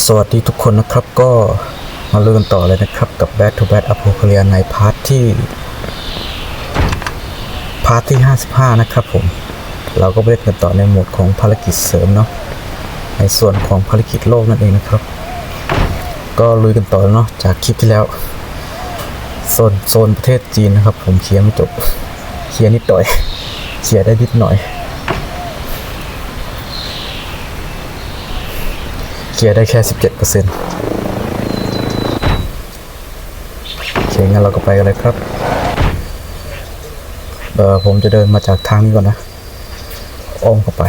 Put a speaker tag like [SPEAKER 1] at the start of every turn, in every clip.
[SPEAKER 1] สวัสดีทุกคนนะครับก็มาเริ่มกันต่อเลยนะครับกับ Bad to Bad Apocalypse ในพาร์ทที่ พาร์ทที่ 55 นะครับผม เราก็ไปเล่นกันต่อในโหมดของภารกิจเสริมเนาะในส่วนของภารกิจโลกนั่นเองนะครับ ก็ลุยกันต่อเนาะจากคลิปที่แล้วโซนโซนประเทศจีนนะครับ ผมเคลียร์ไม่จบเคลียร์นิดหน่อยเคลียร์ได้นิดหน่อย เกียร์ได้แค่ 17%โอเคงั้นเราก็ไปกันเลยครับเออผมจะเดินมาจากทางนี้ก่อนนะ อ้อมเข้าไป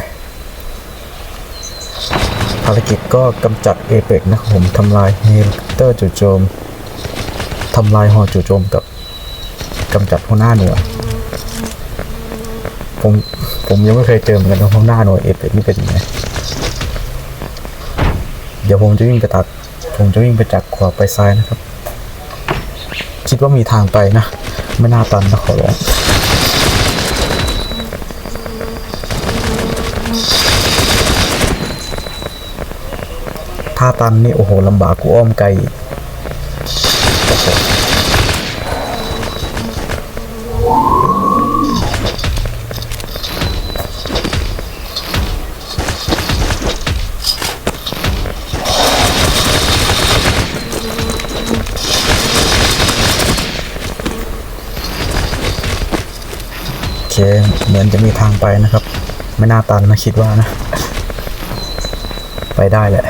[SPEAKER 1] ภารกิจก็กำจัดเอเปกนะครับผมทำลายเฮลิคอปเตอร์จู่โจมทำลายหอจู่โจมกับกำจัดหัวหน้าหน่วยผมผมยังไม่เคยเจอเหมือนกันหัวหน้าหน่วยเอเปกนี่เป็นยังไง เดี๋ยวผมจะวิ่งไปตัด ผมจะวิ่งไปจากขวาไปซ้ายนะครับ คิดว่ามีทางไปนะ ไม่น่าตันนะขอร้องถ้าตันนี่โอ้โหลำบากกูอ้อมไกล เค เหมือนจะมีทางไปนะครับ ไม่น่าตันนะคิดว่านะ ไปได้แหละ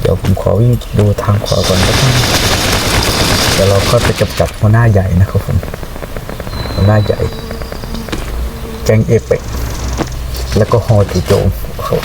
[SPEAKER 1] เดี๋ยวผมขอวิ่งดูทางขวาก่อนแล้วกันเดี๋ยวเราค่อยไปจับจับหัวหน้าใหญ่นะครับผมหัวหน้าใหญ่ แกงเอเปกแล้วก็ฮอจูโจมโอ้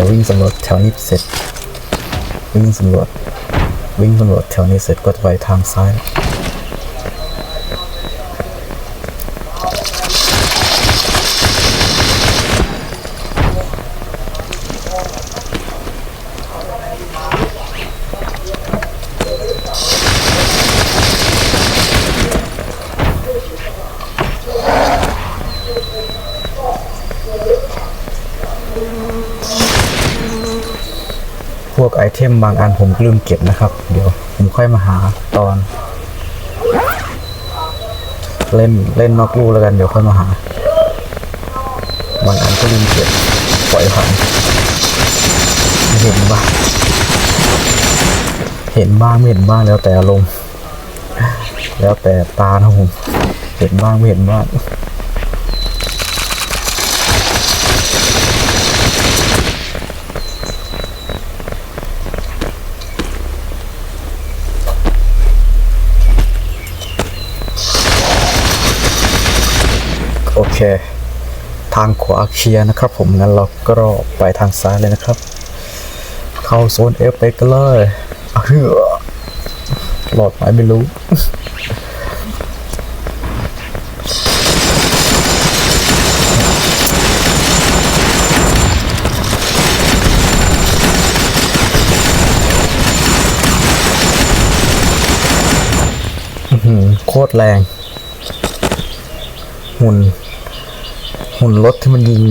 [SPEAKER 1] ดี๋ยววิ่งสำรวจแถวนี้เสร็จ วิ่งสำรวจ วิ่งสำรวจแถวนี้เสร็จก็จะไปทางซ้ายพว มบางอันผมลืมเก็บนะครับ เดี๋ยวผมค่อยมาหาตอน เล่นเล่นนอกลู่แล้วกันเดี๋ยวค่อยมาหา บางอันก็ลืมเก็บปล่อยผ่านเห็นบ้างเห็นบ้างไม่เห็นบ้างแล้วแต่อารมณ์แล้วแต่ตานะผมเห็นบ้างไม่เห็นบ้าง เค ทางขวาเคลียร์นะครับ ผมงั้นเราก็ไปทางซ้ายเลยนะครับ เข้าโซนเอฟไปกันเลยอะเฮือหลอดไหมไม่รู้อือหือโคตรแรง หุ่น หุ่นรถที่มันยิง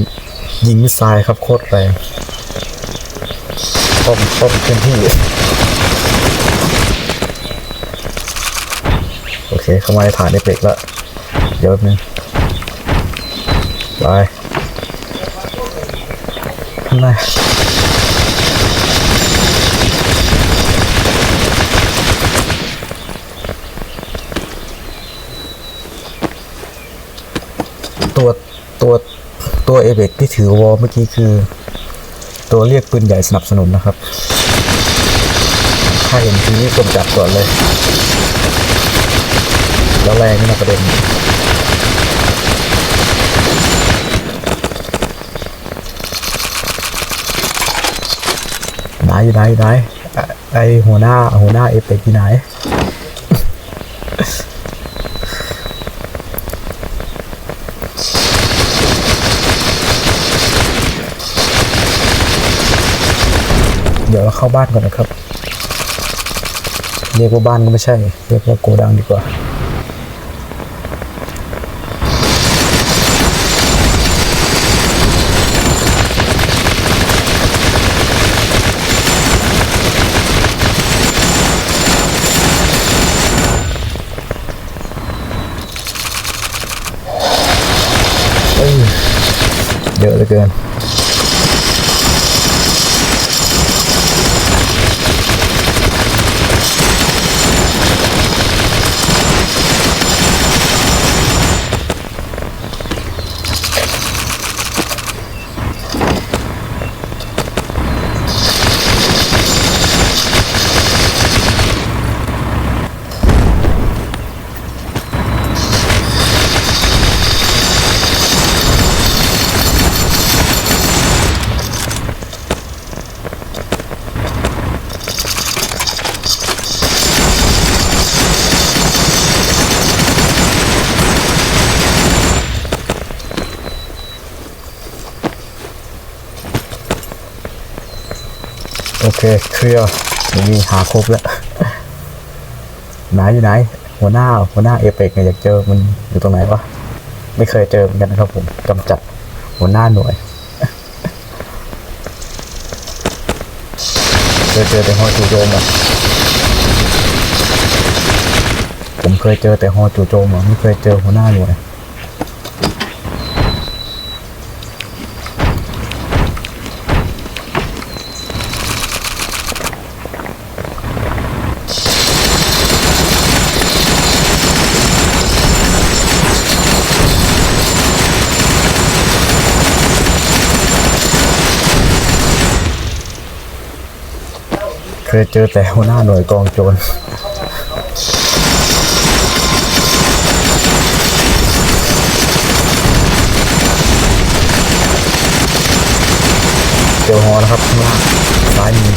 [SPEAKER 1] ยิงมิสไซล์ครับโคตรแรงป้อมป้อมเต็มที่โอเค เข้ามาในฐานในเปกแล้วเดี๋ยวแป๊บนึงไปข้างหน้าตัวตัวตัว เอเบกที่ถือวอลเมื่อกี้คือ ตัวเรียกปืนใหญ่สนับสนุนนะครับ ถ้าเห็นทีนี้กดจับก่อนเลย แล้วแรงนี่นะประเด็น ไหนอยู่ไหนไหนอะไอหัวหน้าหัวหน้าเอฟเที่ไหน เดี๋ยวเราเข้าบ้านก่อนนะครับ เรียกว่าบ้านก็ไม่ใช่ เรียกว่าโกดังดีกว่าเอ้ยเยอะเหลือเกิน ลียร์นี่หาครบแล้วไหนอยู่ไหน หัวหน้าหัวหน้าเอเปกเนี่ยอยากเจอมันอยู่ตรงไหนวะไม่เคยเจอเหมือนกันนะครับผมกำจัดหัวหน้าหน่วยเคยเจอแต่ฮอจูโจมอะผมเคยเจอแต่ฮอจูโจมอะไม่เคยเจอหัวหน้าหน่วย ยเจอแต่หัวหน้าหน่วยกองโจรเจอฮอนะครับข้างล่างซ้ายมือ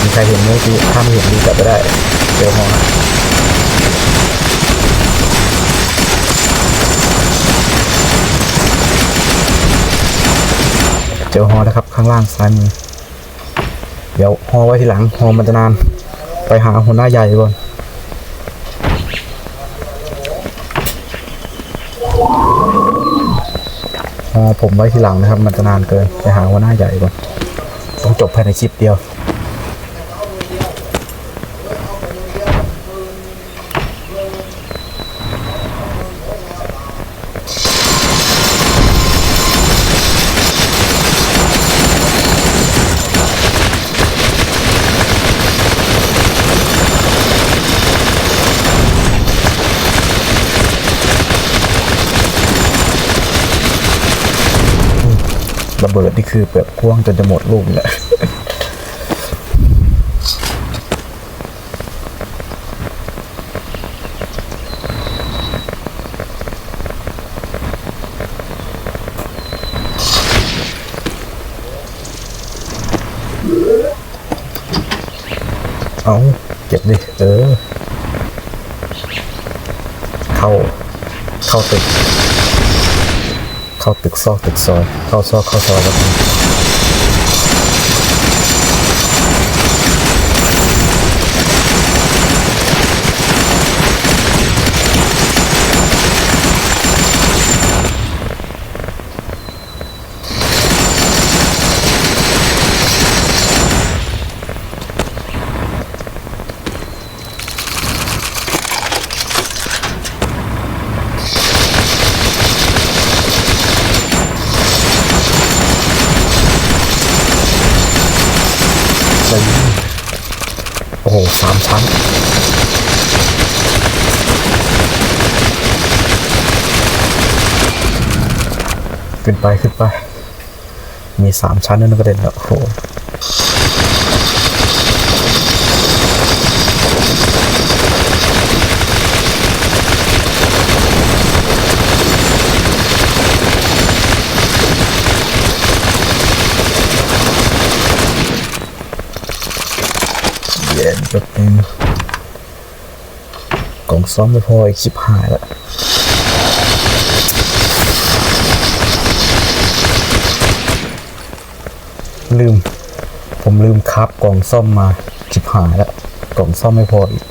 [SPEAKER 1] มีใครเห็นไหมพี่ถ้าไม่เห็นดีจับไปได้เจอฮอนเจอฮอนะครับข้างล่างซ้ายมือ เดี๋ยวห่อไว้ทีหลังห้อมันจะนาน ไปหาหัวหน้าใหญ่ก่อนฮอผมไว้ทีหลังนะครับ มันจะนานเกิน ไปหาหัวหน้าใหญ่ก่อน ต้องจบภายในคลิปเดียว นี่คือเปลือกพ่วงจนจะหมดลูกเลยเอาเก็บดิ เออ เข้า เข้าตึก เข้าตึกซอกตึกซอยเข้าซอกเข้าซอยแล้ว สามชั้นขึ้นไปขึ้นไป มีสามชั้นนั่นประเด็นแล้วโอ้โห ย็นแป๊บนึงกล่องซ่อมไม่พออีกชิบหายล้วลืม ผมลืมคับกล่องซ่อมมาชิบหายล้วกล่องซ่อมไม่พออีก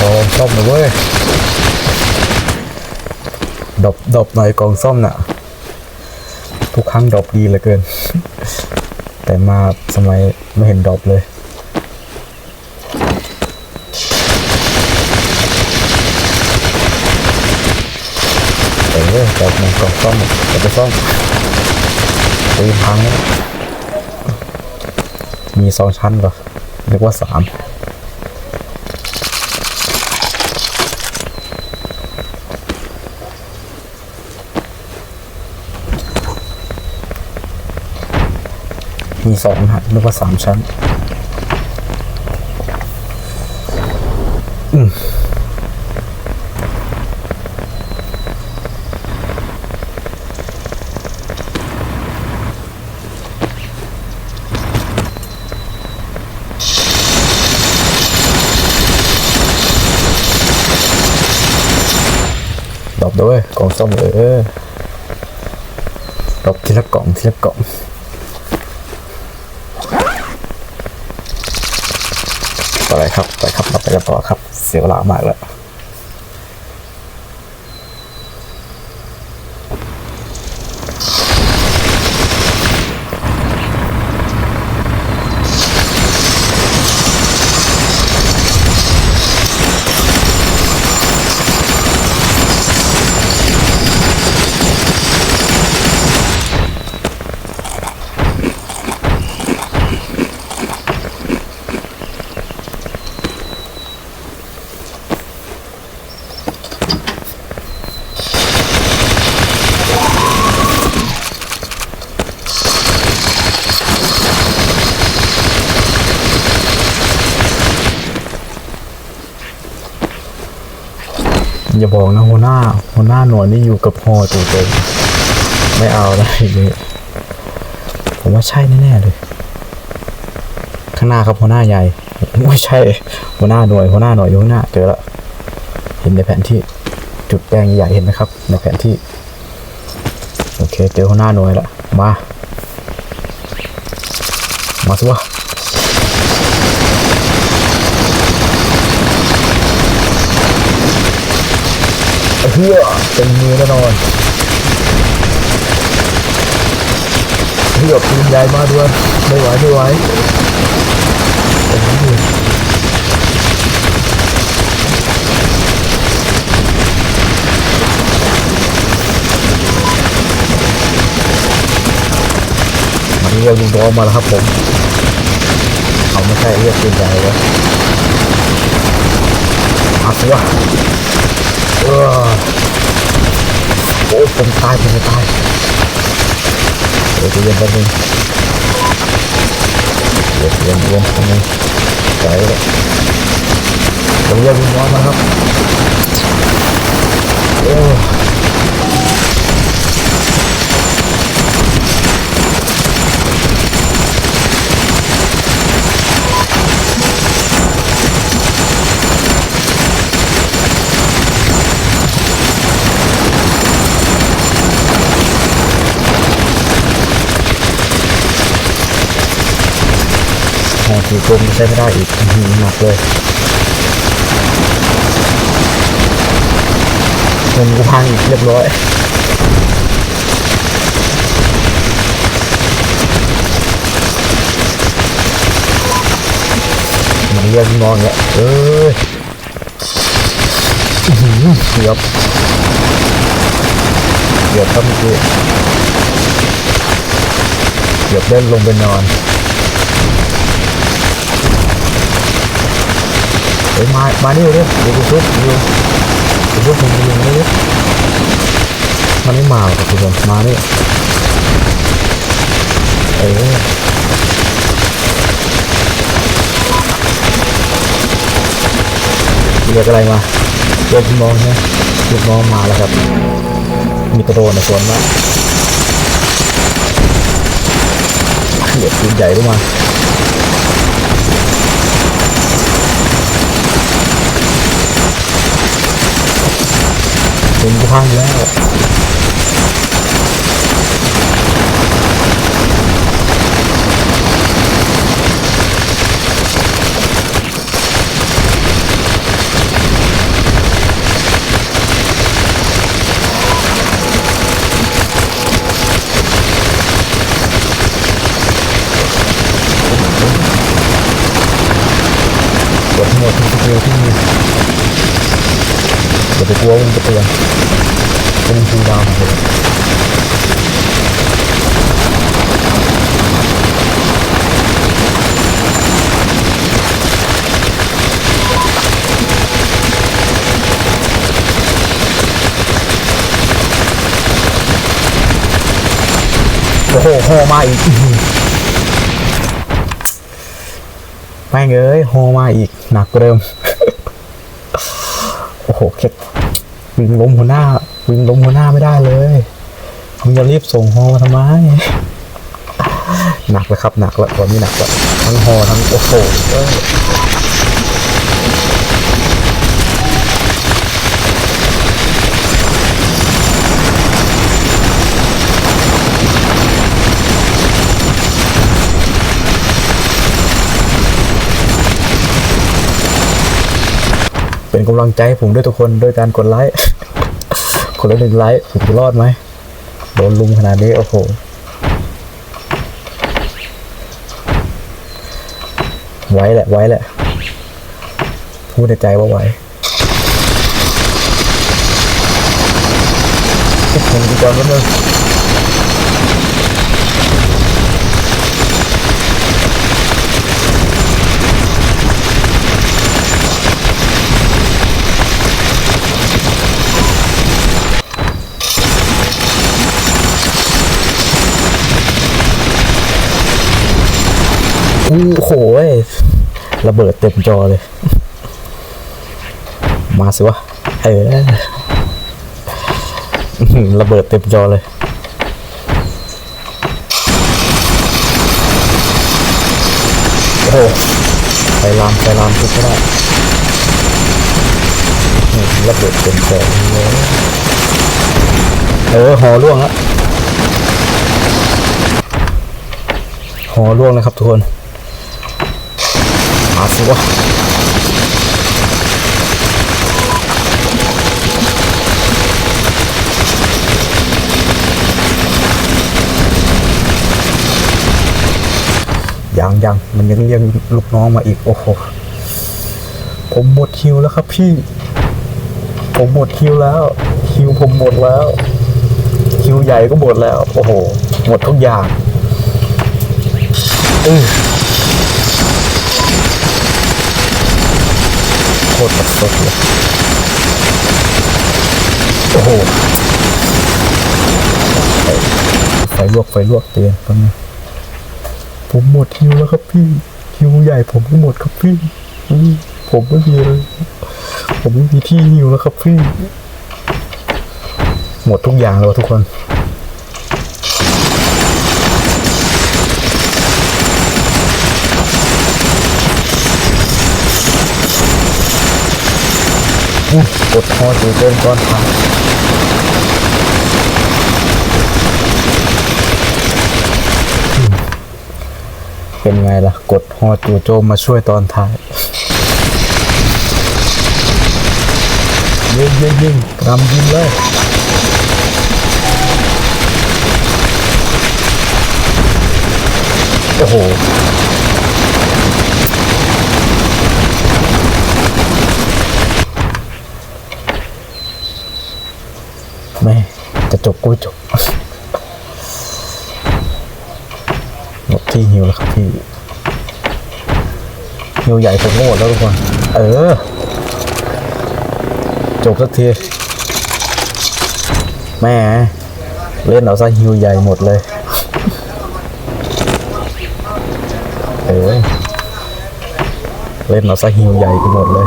[SPEAKER 1] กล่องซ่อมเลยเว้ยดบดบหน่อยกล่องซ่อมน่ะ ทุกครั้งดรอปดีเหลือเกิน แต่มาสมัยไม่เห็นดรอปเลยเออดรอปมันกล่องซ่อมจะไปซ่อมตีพัง มีสองชั้นเหรอนึกว่าสาม มีสองฮะนึกว่าสามชั้น อืมดอกด้วยกล่องส้มเลยเออดอกทีละกล่องทีละกล่อง ต่อเลยครับไปครับเราไปกันต่อครับ เสียเวลามากแล้ว อย่าบอกนะหัวหน้าหัวหน้าหน่วยนี่อยู่กับพอตัวเต็มไม่เอาได้เลยผมว่าใช่แน่ๆเลย ข้างหน้าครับหัวหน้าใหญ่ไม่ใช่ หัวหน้าหน่วยหัวหน้าหน่วยอยู่ข้างหน้าเจอแล้วเห็นในแผนที่จุดแดงใหญ่เห็นไหมครับ ในแผนที่โอเคเจอหัวหน้าหน่วยล้วมา มาสิวะ เฮือเป็นมือแน่นอนเฮือปืนใหญ่มาด้วยไม่ไหวไม่ไหวมันเรียกลุงดอมมาแล้วครับผมเอาไม่ใช่เรียกปืนใหญ่วอัดวะเออ โอ้ผมตายผมตายเดี๋ยวจะเย็นแป๊บนึงเดี๋ยวเย็นเย็นแป๊บนึงใจเลยผมเรียกลุงน้อยนะครับโอ้ อสีกลมใช้ไม่ได้อีกหนักเลยเงินกูพังอีกเรียบร้อยมันเรียกนอนแล้วเอ้ยอื้อหือเกือบเกือบครับเมื่อกี้เกือบเล่นลงไปนอน เฮ้ยมา มานี่เลยเดี๋ยวกูชุบดูกูชุบผมยิงนี่มันไม่มาหรอกคุณผู้ชมมานี่เออเรียกอะไรมาเรียกมองใช่ไหมลูกน้องมาแล้วครับ มีกระโดดในส่วนมากเดี๋ยวปืนใหญ่ก็มา เป็นพังแล้ว กดหมดทุกสกิลที่มี อย่าไปกลัวมันจะเตือนเป็นคูดาวของผมโอ้โหฮอมาอีกแม่งเอ้ยฮอมาอีก หนักกว่าเดิมโอ้โหแค่ วิ่งล้มหัวหน้า วิ่งล้มหัวหน้าไม่ได้เลยมึงจะรีบส่งฮอมาทำไมหนักแล้วครับหนักแล้วตอนนี้หนักแล้วทั้งฮอทั้งโอ้โห เป็นกำลังใจให้ผมด้วยทุกคนด้วยการกดไลค์คนละหนึ่งไลค์ผมจะรอดไหมโดนลุมขนาดนี้โอ้โหไว้แหละไว้แหละพูดในใจว่าไว้ผมดีจอนก็นึง อู้โหยระเบิดเต็มจอเลย มาสิวะ เออ ระเบิดเต็มจอเลย โอ้โหไปลามไปลามทุกก็ได้ระเบิดเต็มจอเลยเออหอล่วงแล้วหอล่วงแล้วครับทุกคนาสิวะยังยังมันยังเรียกลูกน้องมาอีก โอ้โห ผมหมดคิวแล้วครับพี่ ผมหมดคิวแล้ว คิวผมหมดแล้ว คิวใหญ่ก็หมดแล้ว โอ้โห หมดทุกอย่างอือ คตรสดเลยโอ้โหไฟลวกไฟลวกเตือนแป๊บนึงผมหมดคิวแล้วครับพี่คิวใหญ่ผมก็หมดครับพี่ผมไม่มีเลยผมไม่มีที่ฮิวแล้วครับพี่ หมดทุกอย่างแล้วทุกคน กดคอจูเดินก้อนทางเป็นไงล่ะ กดฮอจูโจมมาช่วยตอนท้ายยิงยิงยิงกำยิงเลยโอ้โห แม่ จบกูจบหมดที่ฮิวแล้วครับพี่ฮิวใหญ่ผมก็หมดแล้วทุกคนเออ จบสักทีแม่เล่นเอาซะฮิวใหญ่หมดเลย เออเล่นเอาซะฮิวใหญ่ไปหมดเลย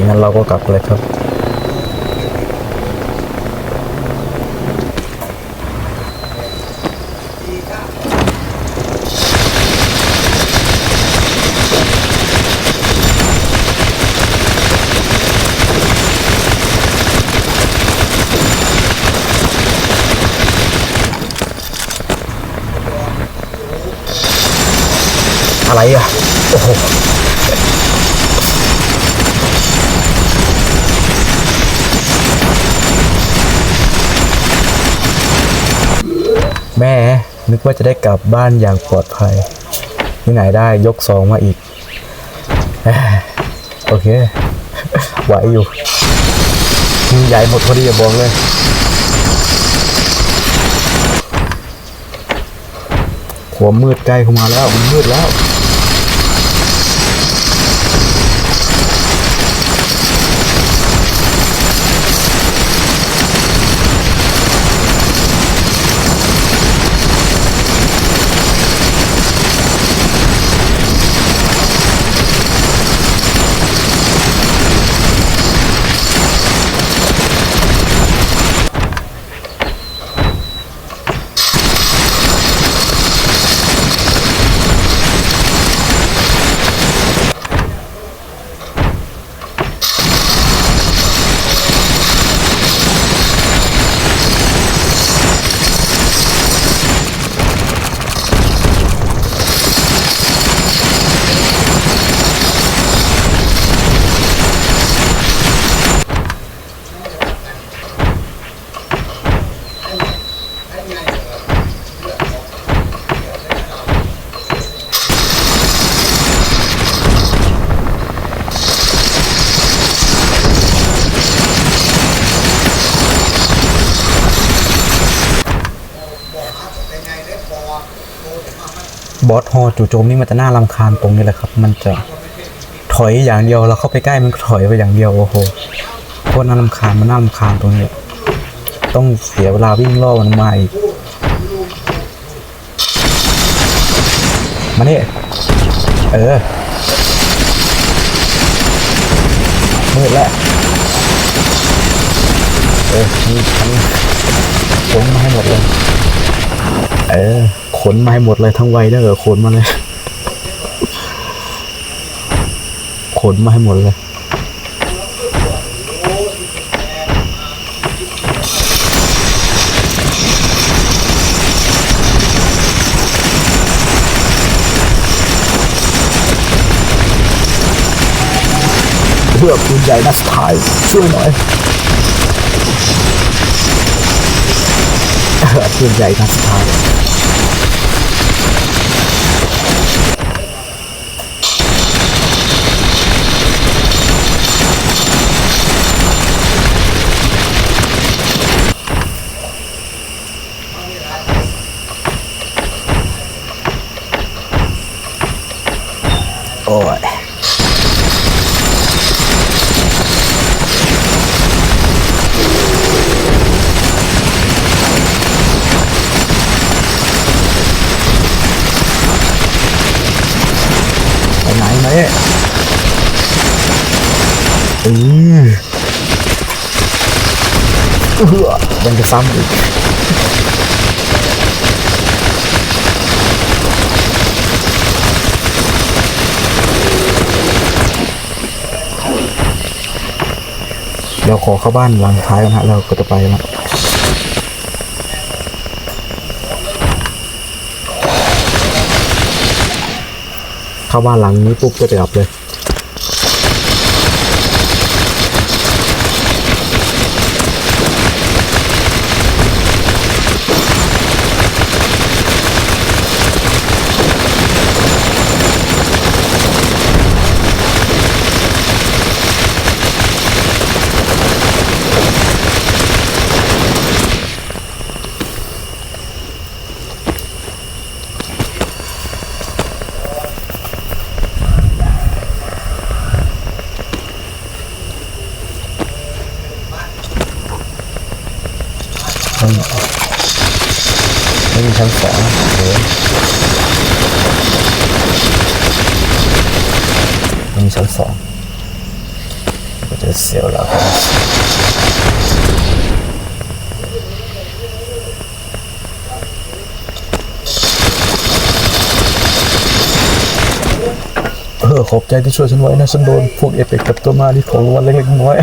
[SPEAKER 1] งั้นเราก็กลับเลยครับ อะไรอะ โอ้โห แม่ นึกว่าจะได้กลับบ้านอย่างปลอดภัยที่ไหนได้ยกสองมาอีก โอเค ไหวอยู่ใหญ่หมดพอดีอย่าบอกเลยควมมืดใกล้เข้ามาแล้ว มันมืดแล้ว บ อสฮอจู่โจมนี่มันจะน่ารำคาญตรงนี้แหละครับ มันจะถอยอย่างเดียวเราเข้าไปใกล้มันก็ถอยไปอย่างเดียวโอ้โหโคตรน่ารำคาญมันน่ารำคาญตรงนี้ ต้องเสียเวลาวิ่งล่อมันมาอีกมาเนี่ยเออมืดแล้วเออนี่ฉันขนมาให้หมดเลยเออ ขนมาให้หมดเลยทั้งวัยเด้อขนมาเลย ขนมาให้หมดเลยเพื่อคุณใหญ่นัสไทยช่วยหน่อยเออปืนใหญ่นัสไทย โอ้ย ไปไหนมาเนี่ยเออเออยังจะซ้ำอีกเดี๋ยวขอเข้าบ้านหลังท้ายกันฮะเราก็จะไปแล้ว เข้าบ้านหลังนี้ปุ๊บก็จะกลับเลย ไม่มีไม่มีชั้นสองโอ้ยไม่มีชั้นสอง จะเสียวแล้วครับเออขอบ ใจที่ช่วยฉันไว้นะฉันโดนพวกเอฟเฟกต์กับตัวมาที่ของรางวัลเล็กๆน้อย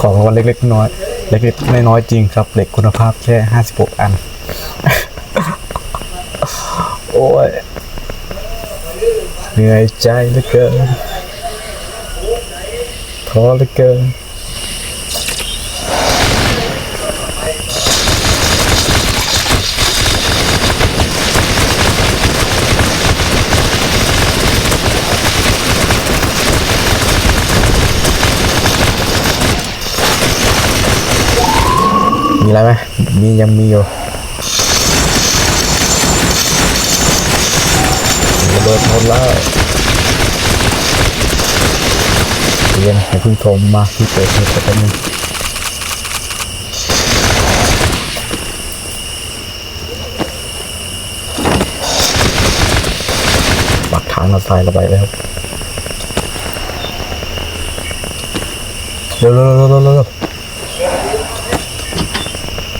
[SPEAKER 1] ของรางวัลเล็กๆน้อยเล็กๆน้อยๆจริงครับเหล็กคุณภาพแค่56อัน โอ้ยเหนื่อยใจเหลือเกินท้อเหลือเกิน มีอะไรไหมมียังมีอยู่ระเบิดหมดแล้วเรียนให้พึ่งโทรมาที่เกิดเหตุสักนึงปักฐานเราทรายระบายแล้วครับเร็วเร็วเร็วเร็วเร็วเร็ว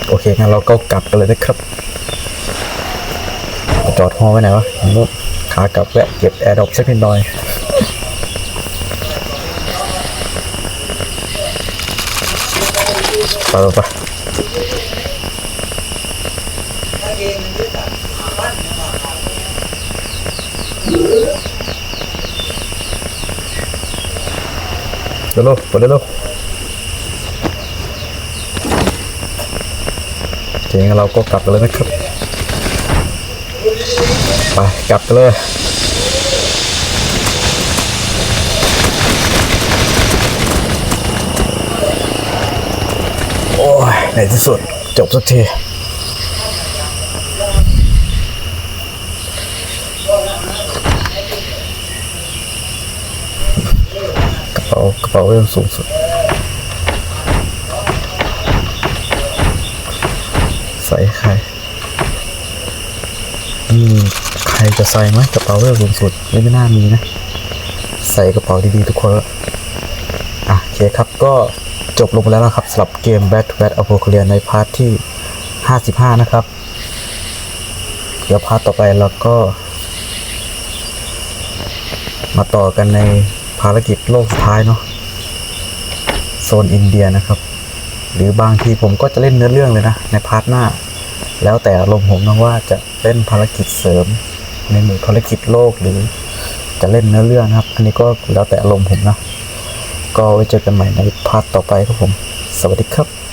[SPEAKER 1] โอเคงั้นเราก็กลับกันเลยนะครับจอดฮอไว้ไหนวะนู่นขากลับแวะเก็บแอร์ดรอปสักนิดหน่อยไปไปไปเร็วๆไปเร็วๆ โอเคงั้นเราก็กลับกันเลยนะครับไปกลับกันเลยโอ้ยในที่สุดจบสักทีกระเป๋ากระเป๋าเรื่องสูงสุด ใส่ใครอืมใครจะใส่ไหมกระเป๋าเวลสูงสุดไม่ไม่น่ามีนะ ใส่กระเป๋าดีๆทุกคนละอะโอเคครับก็จบลงไปแล้วนะครับสำหรับเกม Bad to Bad a p o c a l y p s e ในพาร์ทที่ 55 นะครับ เดี๋ยวพาร์ทต่อไปเราก็ มาต่อกันในภารกิจโลกสุดท้ายเนาะโซนอินเดียนะครับ หรือบางทีผมก็จะเล่นเนื้อเรื่องเลยนะ ในพาร์ทหน้า แล้วแต่อารมณ์ผมนะว่าจะเล่นภารกิจเสริม ในหมู่ภารกิจโลกหรือจะเล่นเนื้อเรื่องนะครับ อันนี้ก็แล้วแต่อารมณ์ผมนะ ก็ไว้เจอกันใหม่ในพาร์ทต่อไปครับผม สวัสดีครับ